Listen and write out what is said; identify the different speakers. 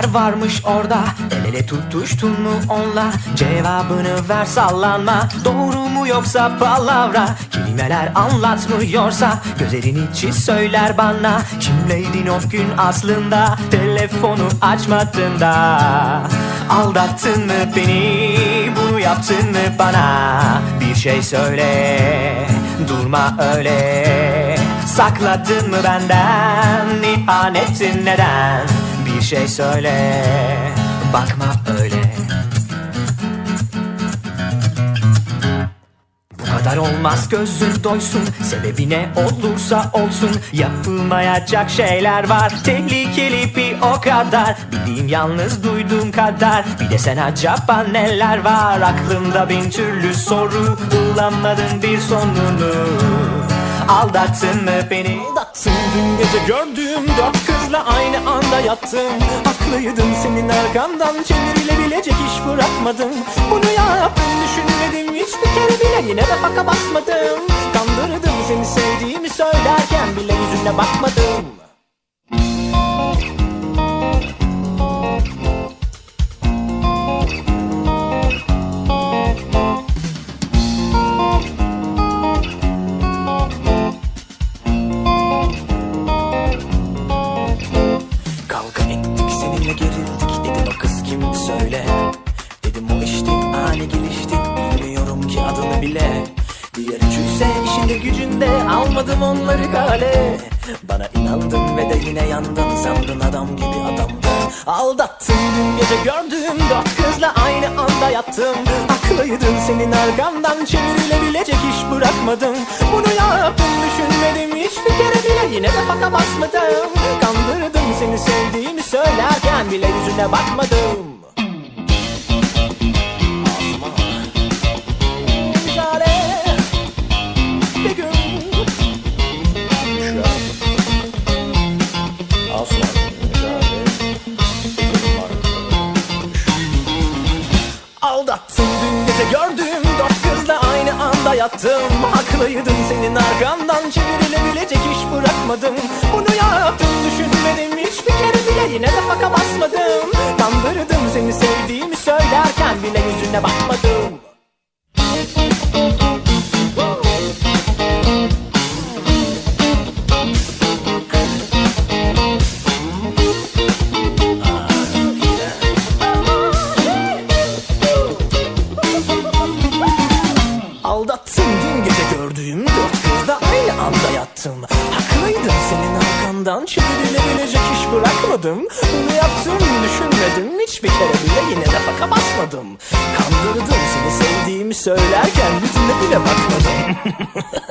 Speaker 1: görenler varmış orada? El ele tutuştun mu onla Cevabını ver sallanma. Doğru mu yoksa palavra? Kelimeler anlatmıyorsa Gözlerin içi söyler bana. Kimleydin o gün aslında? Telefonu açmadın da. Aldattın mı beni? Bunu yaptın mı bana? Bir şey söyle Durma öyle. Sakladın mı benden? İhanetin neden Bir şey söyle. Bakma öyle. Bu kadar olmaz gözün doysun. Sebebi ne olursa olsun. Yapılmayacak şeyler var. Tehlikeli bir o kadar. Bildiğim yalnız duyduğum kadar. Bir de sen acaba neler var? Aklımda bin türlü soru. Bulamadım bir sonunu Aldattın mı beni? Aldattın. Dün gece gördüğüm dört kızla aynı anda yattım Haklıydın senin arkandan çevirilebilecek iş bırakmadım Bunu yaptım düşünmedim hiçbir kere bile yine de faka basmadım Kandırdım seni sevdiğimi söylerken bile yüzüne bakmadım Kavga ettik. Seninle gerildik. Dedin o kız kim? Söyle. Dedim o işte ani gelişti. Bilmiyorum ki adını bile. Diğer üçüyse işinde gücünde almadım onları gale. Bana inandın ve de yine yandın. Sandın adam gibi adamdın Aldattın dün gece gördüğüm dört kızla aynı anda yattım Haklıydın senin arkandan çevirilebilecek iş bırakmadım Bunu yaptım düşünmedim hiçbir yine de faka basmadım. Kandırdım seni sevdiğimi söylerken bile yüzüne bakmadım. Aldattın dün gece gördüğüm yattım Haklıydın senin arkandan. Çevirilebilecek iş bırakmadım Bunu yaptım düşünmedim. Hiçbir kere bile yine de faka basmadım. Kandırdım seni sevdiğimi söylerken bile yüzüne bakmadım Haklıydın senin arkandan. Çevirilebilecek iş bırakmadım. Bunu yaptım düşünmedim. Hiçbir kere bile yine de faka basmadım. Kandırdım seni sevdiğimi söylerken yüzüne bile bakmadım